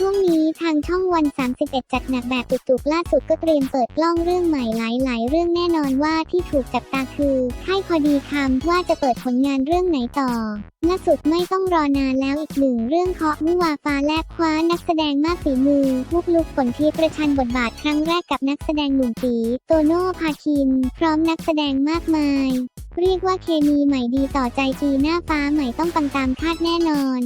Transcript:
ช่วงนี้ทางช่องวัน 31 จัดหนักแบบตุกๆล่าสุดก็เตรียมเปิดกล้องเรื่องใหม่หลายๆ เรื่องแน่นอนว่าที่ถูกจับตาคือค่ายพอดีคำว่าจะเปิดผลงานเรื่องไหนต่อล่าสุดไม่ต้องรอนานแล้วอีกหนึ่งเรื่องเคาะวิวาฟ้าแลบคว้านักแสดงมากฝีมือวุกลุกฝนทีประชันบทบาทครั้งแรกกับนักแสดงหนุ่มตีโตโน่พาคิน พร้อมนักแสดงมากมาย เรียกว่าเคมีใหม่ดีต่อใจจีหน้าฟ้าใหม่ต้องปังตามคาดแน่นอน